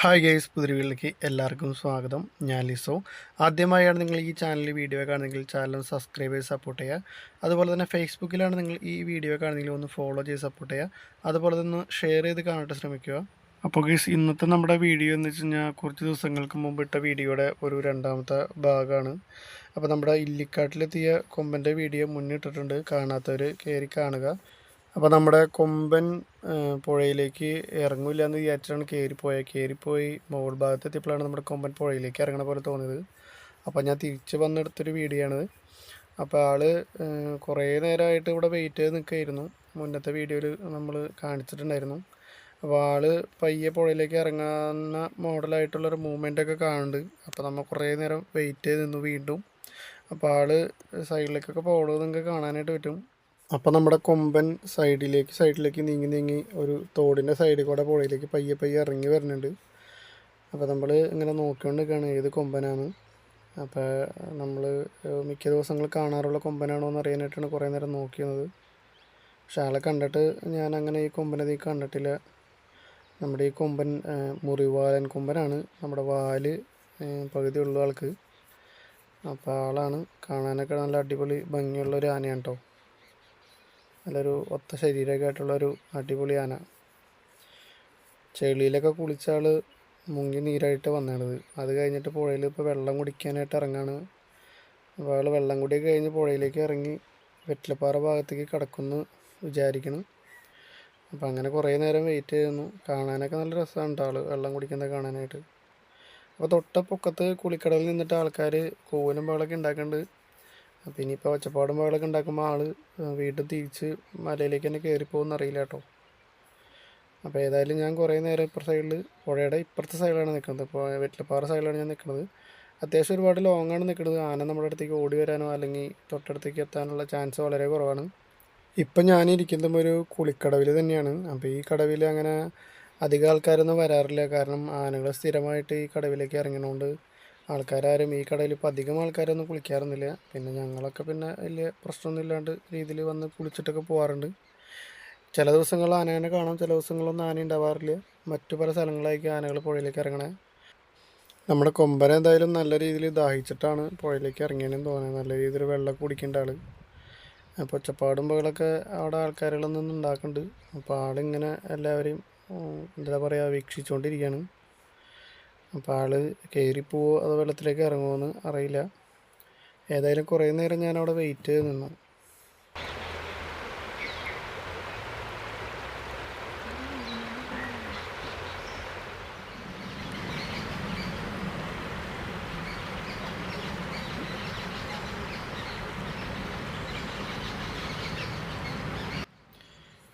Hi guys പുതിരികളിലേക്ക് എല്ലാവർക്കും സ്വാഗതം. ഞാൻ ലിസോ. ആദ്യമായാണ് നിങ്ങൾ ഈ ചാനലിൽ വീഡിയോ കാണുന്നെങ്കിൽ ചാനൽ സബ്സ്ക്രൈബ് ചെയ്ത് സപ്പോർട്ട് ചെയ്യുക. അതുപോലെ തന്നെ ഫേസ്ബുക്കിലാണ് നിങ്ങൾ ഈ വീഡിയോ കാണുന്നെങ്കിൽ ഒന്ന് ഫോളോ ചെയ്ത് സപ്പോർട്ട് ചെയ്യുക. അതുപോലെ തന്നെ ഷെയർ ചെയ്ത് കാണാനായിട്ട് ശ്രമിക്കുക. അപ്പോൾ ഗേസ് ഇന്നത്തെ നമ്മുടെ വീഡിയോ എന്ന് വെച്ച് കഴിഞ്ഞാൽ കുറച്ച് ദിവസങ്ങൾക്ക് മുമ്പ് ഇട്ട വീഡിയോയുടെ ഒരു രണ്ടാമത്തെ ഭാഗമാണ്. അപ്പോൾ നമ്മുടെ ഇല്ലിക്കാട്ടിലെത്തിയ കൊമ്പന്റെ വീഡിയോ മുന്നിട്ടിട്ടുണ്ട്. കാണാത്തവർ കയറി കാണുക. അപ്പോൾ നമ്മുടെ കൊമ്പൻ പുഴയിലേക്ക് ഇറങ്ങില്ല എന്ന് വിചാരിച്ചാണ് കയറിപ്പോയത് കയറിപ്പോയി മോൾ ഭാഗത്ത് എത്തിയപ്പോഴാണ് നമ്മുടെ കൊമ്പൻ പുഴയിലേക്ക് ഇറങ്ങണ പോലെ തോന്നിയത്. അപ്പോൾ ഞാൻ തിരിച്ച് വന്നെടുത്തൊരു വീഡിയോ ആണ് അപ്പോൾ ആൾ കുറേ നേരമായിട്ട് ഇവിടെ വെയിറ്റ് ചെയ്ത് നിൽക്കുകയായിരുന്നു മുന്നത്തെ വീഡിയോയിൽ നമ്മൾ കാണിച്ചിട്ടുണ്ടായിരുന്നു. അപ്പോൾ ആൾ പയ്യെ പുഴയിലേക്ക് ഇറങ്ങുന്ന മോഡലായിട്ടുള്ളൊരു മൂവ്മെന്റ് ഒക്കെ കാണുന്നുണ്ട്. അപ്പോൾ നമ്മൾ കുറേ നേരം വെയിറ്റ് ചെയ്ത് നിന്നു വീണ്ടും അപ്പോൾ ആൾ സൈഡിലേക്കൊക്കെ പോകുന്നത് നിങ്ങൾക്ക് കാണാനായിട്ട് പറ്റും. അപ്പോൾ നമ്മുടെ കൊമ്പൻ സൈഡിലേക്ക് സൈഡിലേക്ക് നീങ്ങി നീങ്ങി ഒരു തോടിന്റെ സൈഡിൽ കൂടെ പുഴയിലേക്ക് പയ്യെ പയ്യെ ഇറങ്ങി വരുന്നുണ്ട്. അപ്പോൾ നമ്മൾ ഇങ്ങനെ നോക്കിക്കൊണ്ട് നിൽക്കുകയാണ് ഏത് കൊമ്പനാണ്. അപ്പോൾ നമ്മൾ മിക്ക ദിവസങ്ങൾ കാണാറുള്ള കൊമ്പനാണോ എന്ന് അറിയാനായിട്ടാണ് കുറേ നേരം നോക്കിയത് പക്ഷെ ആളെ കണ്ടിട്ട് ഞാൻ അങ്ങനെ ഈ കൊമ്പനത് കണ്ടിട്ടില്ല. നമ്മുടെ ഈ കൊമ്പൻ മുറിവാലൻ കൊമ്പനാണ് നമ്മുടെ വാൽ പകുതി ഉള്ള ആൾക്ക്. അപ്പോൾ ആളാണ്. കാണാനൊക്കെ നല്ല അടിപൊളി ഭംഗിയുള്ള ഒരു ആനയാണ് കേട്ടോ നല്ലൊരു ഒത്ത ശരീരമൊക്കെ ആയിട്ടുള്ളൊരു അടിപൊളി ആന. ചെളിയിലൊക്കെ കുളിച്ചാൽ മുങ്ങി നീരായിട്ട് വന്നാണത് അത് കഴിഞ്ഞിട്ട് പുഴയിൽ ഇപ്പോൾ വെള്ളം കുടിക്കാനായിട്ട് ഇറങ്ങാണ്. അപ്പോൾ അയാൾ വെള്ളം കുടിയൊക്കെ കഴിഞ്ഞ് പുഴയിലേക്ക് ഇറങ്ങി വെറ്റിലപ്പാറ ഭാഗത്തേക്ക് കിടക്കുമെന്ന് വിചാരിക്കണം. അപ്പോൾ അങ്ങനെ കുറേ നേരം വെയിറ്റ് ചെയ്യുന്നു. കാണാനൊക്കെ നല്ല രസമാണ് കേട്ടോ ആൾ വെള്ളം കുടിക്കുന്നത് കാണാനായിട്ട്. അപ്പോൾ തൊട്ട പൊക്കത്ത് കുളിക്കടലിൽ നിന്നിട്ട് ആൾക്കാർ കൂവനും ബഹളമൊക്കെ ഉണ്ടാക്കുന്നുണ്ട് അപ്പോൾ ഇനിയിപ്പോൾ ഒച്ചപ്പാടും ബഹളമൊക്കെ ഉണ്ടാക്കുമ്പോൾ ആൾ വീട്ടിൽ തിരിച്ച് മലയിലേക്ക് തന്നെ കയറിപ്പോകുമെന്ന് അറിയില്ല കേട്ടോ. അപ്പോൾ ഏതായാലും ഞാൻ കുറേ നേരം ഇപ്പുറത്തെ സൈഡിൽ പുഴയുടെ ഇപ്പുറത്തെ സൈഡിലാണ് നിൽക്കുന്നത് ഇപ്പോൾ വെറ്റിലപ്പാറ സൈഡിലാണ് ഞാൻ നിൽക്കുന്നത് അത്യാവശ്യം ഒരുപാട് ലോങ്ങാണ് നിൽക്കുന്നത് ആന നമ്മുടെ അടുത്തേക്ക് ഓടി വരാനോ അല്ലെങ്കിൽ തൊട്ടടുത്തേക്ക് എത്താനുള്ള ചാൻസ് വളരെ കുറവാണ്. ഇപ്പം ഞാനിരിക്കുന്നതും ഒരു കുളിക്കടവിൽ തന്നെയാണ്. അപ്പോൾ ഈ കടവിൽ അങ്ങനെ അധികം ആൾക്കാരൊന്നും വരാറില്ല. കാരണം ആനകൾ സ്ഥിരമായിട്ട് ഈ കടവിലേക്ക് ഇറങ്ങുന്നതുകൊണ്ട് ആൾക്കാരും ഈ കടയിൽ ഇപ്പോൾ അധികം ആൾക്കാരൊന്നും കുളിക്കാറൊന്നുമില്ല. പിന്നെ ഞങ്ങളൊക്കെ പിന്നെ വലിയ പ്രശ്നമൊന്നും ഇല്ലാണ്ട് രീതിയിൽ വന്ന് കുളിച്ചിട്ടൊക്കെ പോകാറുണ്ട് ചില ദിവസങ്ങൾ ആനേനെ കാണാം ചില ദിവസങ്ങളൊന്നും ആന ഉണ്ടാവാറില്ല. മറ്റു പല സ്ഥലങ്ങളിലേക്ക് ആനകൾ പുഴയിലേക്ക് ഇറങ്ങണേ. നമ്മുടെ കൊമ്പന എന്തായാലും നല്ല രീതിയിൽ ദാഹിച്ചിട്ടാണ് പുഴയിലേക്ക് ഇറങ്ങിയതെന്ന് തോന്നുന്നത്. നല്ല രീതിയിൽ വെള്ളം കുടിക്കേണ്ട ആൾ അപ്പോൾ ഒച്ചപ്പാടും പുകളൊക്കെ അവിടെ ആൾക്കാരുകളൊന്നും ഉണ്ടാക്കുന്നുണ്ട്. അപ്പോൾ ആളിങ്ങനെ എല്ലാവരെയും എന്താ പറയുക വീക്ഷിച്ചുകൊണ്ടിരിക്കുകയാണ്. അപ്പോൾ ആൾ കയറിപ്പോവോ അതോ വെള്ളത്തിലേക്ക് ഇറങ്ങുമോ എന്ന് അറിയില്ല. ഏതായാലും കുറേ നേരം ഞാൻ അവിടെ വെയിറ്റ് ചെയ്ത് നിന്നു.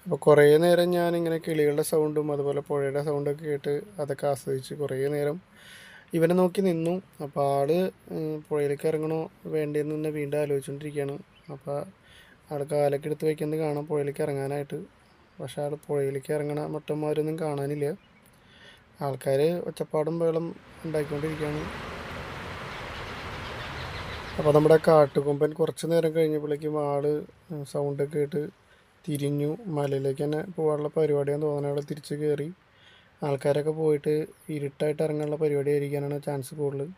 അപ്പോൾ കുറേ നേരം ഞാൻ ഇങ്ങനെ കിളികളുടെ സൗണ്ടും അതുപോലെ പുഴയുടെ സൗണ്ടൊക്കെ കേട്ട് അതൊക്കെ ആസ്വദിച്ച് കുറേ നേരം ഇവനെ നോക്കി നിന്നു. അപ്പോൾ ആൾ പുഴയിലേക്ക് ഇറങ്ങണോ വേണ്ടതെന്ന് തന്നെ വീണ്ടും ആലോചിച്ചുകൊണ്ടിരിക്കുകയാണ് അപ്പോൾ ആൾ കാലൊക്കെ എടുത്ത് വയ്ക്കുന്നത് കാണാം പുഴയിലേക്ക് ഇറങ്ങാനായിട്ട്. പക്ഷെ ആൾ പുഴയിലേക്ക് ഇറങ്ങണ മറ്റന്മാരൊന്നും കാണാനില്ല. ആൾക്കാർ ഒച്ചപ്പാടും വെള്ളം ഉണ്ടാക്കിക്കൊണ്ടിരിക്കുകയാണ് അപ്പോൾ നമ്മുടെ കാട്ടുകൊമ്പൻ കുറച്ച് നേരം കഴിഞ്ഞപ്പോഴേക്കും ആൾ സൗണ്ടൊക്കെ കേട്ട് തിരിഞ്ഞു മലയിലേക്ക് തന്നെ പോകാനുള്ള പരിപാടിയാണ് തോന്നുന്നത് അവിടെ തിരിച്ച് കയറി ആൾക്കാരൊക്കെ പോയിട്ട് ഇരുട്ടായിട്ട് ഇറങ്ങാനുള്ള പരിപാടി ആയിരിക്കാനാണ് ചാൻസ് കൂടുതൽ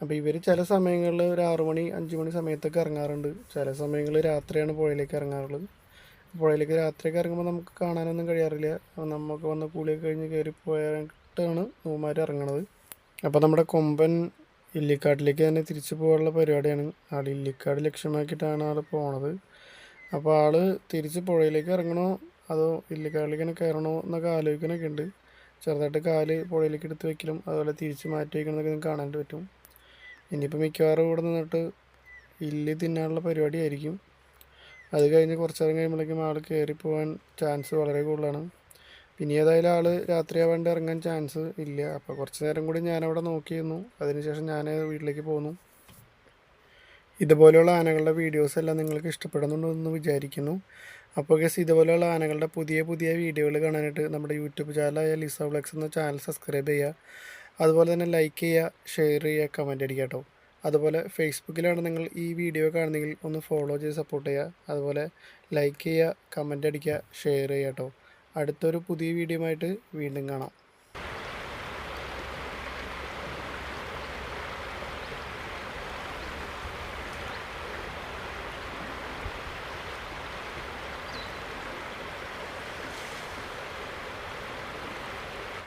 അപ്പോൾ ഇവർ ചില സമയങ്ങളിൽ ഒരു ആറു മണി അഞ്ച് മണി സമയത്തൊക്കെ ഇറങ്ങാറുണ്ട്. ചില സമയങ്ങളിൽ രാത്രിയാണ് പുഴയിലേക്ക് ഇറങ്ങാറുള്ളത്. പുഴയിലേക്ക് രാത്രിയൊക്കെ ഇറങ്ങുമ്പോൾ നമുക്ക് കാണാനൊന്നും കഴിയാറില്ല. നമുക്ക് വന്ന് കൂളിയൊക്കെ കഴിഞ്ഞ് കയറി പോയിട്ടാണ് നൂമാർ ഇറങ്ങണത്. അപ്പോൾ നമ്മുടെ കൊമ്പൻ ഇല്ലിക്കാട്ടിലേക്ക് തന്നെ തിരിച്ചു പോകാനുള്ള പരിപാടിയാണ്. ആൾ ഇല്ലിക്കാട് ലക്ഷ്യമാക്കിയിട്ടാണ് ആൾ പോണത്. അപ്പോൾ ആൾ തിരിച്ച് പുഴയിലേക്ക് ഇറങ്ങണോ? അതോ തന്നെ കയറണോ എന്നൊക്കെ ആലോചിക്കണൊക്കെ ഉണ്ട് ചെറുതായിട്ട് കാൽ പുഴയിലേക്ക് എടുത്ത് വെക്കലും അതുപോലെ തിരിച്ച് മാറ്റി വയ്ക്കണമെന്നൊക്കെ നിങ്ങൾക്ക് കാണാൻ പറ്റും. ഇനിയിപ്പോൾ മിക്കവാറും ഇവിടെ നിന്നിട്ട് ഇല്ലി തിന്നാനുള്ള പരിപാടി ആയിരിക്കും അത് കഴിഞ്ഞ് കുറച്ച് നേരം കഴിയുമ്പോഴേക്കും ആൾ കയറി പോകാൻ ചാൻസ് വളരെ കൂടുതലാണ്. പിന്നെ ഏതായാലും ആൾ രാത്രിയാവാണ്ട് ഇറങ്ങാൻ ചാൻസ് ഇല്ല. അപ്പോൾ കുറച്ച് നേരം കൂടി ഞാനവിടെ നോക്കിയിരുന്നു. അതിനുശേഷം ഞാൻ വീട്ടിലേക്ക് പോന്നു. ഇതുപോലെയുള്ള ആനകളുടെ വീഡിയോസ് എല്ലാം നിങ്ങൾക്ക് ഇഷ്ടപ്പെടുന്നുണ്ടെന്ന് വിചാരിക്കുന്നു. അപ്പോൾ ഗസ് ഇതുപോലെയുള്ള ആനകളുടെ പുതിയ പുതിയ വീഡിയോകൾ കാണാനായിട്ട് നമ്മുടെ യൂട്യൂബ് ചാനലായ ലിസ വ്ളക്സ് എന്ന ചാനൽ സബ്സ്ക്രൈബ് ചെയ്യുക. അതുപോലെ തന്നെ ലൈക്ക് ചെയ്യുക ഷെയർ ചെയ്യുക കമന്റ് അടിക്കുക കേട്ടോ. അതുപോലെ ഫേസ്ബുക്കിലാണ് നിങ്ങൾ ഈ വീഡിയോ കാണുന്നെങ്കിൽ ഒന്ന് ഫോളോ ചെയ്ത് സപ്പോർട്ട് ചെയ്യുക. അതുപോലെ ലൈക്ക് ചെയ്യുക കമന്റ് അടിക്കുക ഷെയർ ചെയ്യുക കേട്ടോ. അടുത്തൊരു പുതിയ വീഡിയോ ആയിട്ട് വീണ്ടും കാണാം.